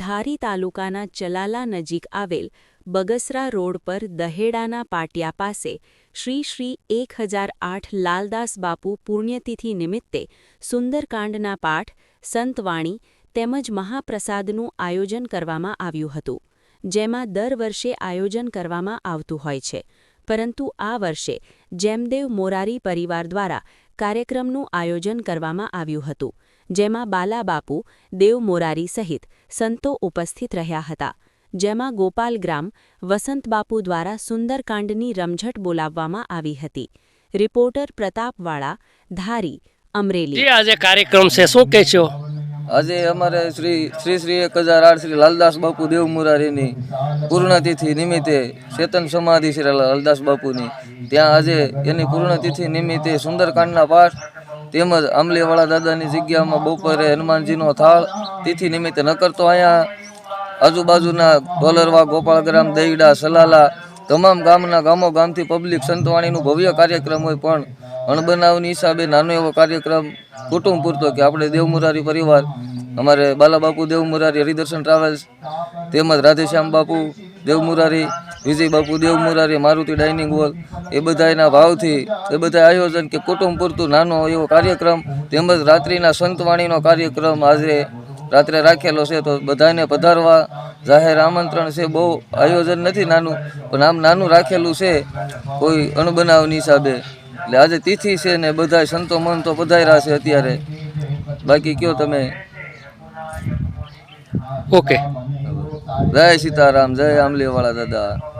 ધારી તાલુકાના ચલાલા નજીક આવેલ બગસરા રોડ પર દહેડાના પાટિયા પાસે શ્રી શ્રી એક હજાર આઠ લાલદાસ બાપુ પુણ્યતિથિ નિમિત્તે સુંદરકાંડના પાઠ, સંતવાણી તેમજ મહાપ્રસાદનું આયોજન કરવામાં આવ્યું હતું, જેમાં દર વર્ષે આયોજન કરવામાં આવતું હોય છે. પરંતુ આ વર્ષે જેમદેવ મોરારી પરિવાર દ્વારા કાર્યક્રમનું આયોજન કરવામાં આવ્યું હતું. જેમાં બાલાબાપુ દેવ મોરારી સહિત સંતો ઉપસ્થિત રહ્યા હતા. જેમાં ગોપાલગ્રામ વસંતબાપુ દ્વારા સુંદરકાંડની રમઝટ બોલાવવામાં આવી હતી. રિપોર્ટર પ્રતાપવાળા ધારી અમરેલી. આજે કાર્યક્રમ છે. શું કહેશો આજે અમારે શ્રી શ્રી શ્રી એક હજાર આઠ શ્રી લાલદાસ બાપુ દેવ મુરારીની પૂર્ણતિથિ નિમિત્તે ચેતન સમાધિ શ્રી લાલદાસ બાપુની. ત્યાં આજે એની પૂર્ણતિથિ નિમિત્તે સુંદરકાંડના પાઠ તેમજ અમલીવાળા દાદાની જગ્યામાં બપોરે હનુમાનજીનો થાળ તિથિ નિમિત્તે નકર તો અહીંયા આજુબાજુના ડોલરવા ગોપાળગ્રામ, દહીડા, સલાલા તમામ ગામના ગામો ગામથી પબ્લિક સંતવાણીનું ભવ્ય કાર્યક્રમ હોય પણ અણબનાવની હિસાબે નાનો એવો કાર્યક્રમ કુટુંબ પૂરતો કે આપણે દેવમુરારી પરિવાર, અમારે બાલાબાપુ દેવમુરારી હરિદર્શન ટ્રાવેલ્સ, તેમજ રાધેશ્યામ બાપુ દેવમુરારી વિજય બાપુ દેવ મુરારી મારુતિ ડાઇનિંગ હોલ એ બધાના ભાવથી એ બધા આયોજન કે કુટુંબ પૂરતું નાનો એવો કાર્યક્રમ તેમજ રાત્રિના સંતવાણીનો કાર્યક્રમ આજે રાત્રે રાખેલો છે તો બધાને પધારવા જાહેર આમંત્રણ છે. બહુ આયોજન નથી નાનું પણ આમ નાનું રાખેલું છે કોઈ અણબનાવની હિસાબે. એટલે આજે તિથિ છે ને બધા સંતો મંતો પધાર્યા છે અત્યારે. બાકી કયો તમે? ઓકે. જય સીતારામ જય આંબલીવાળા દાદા.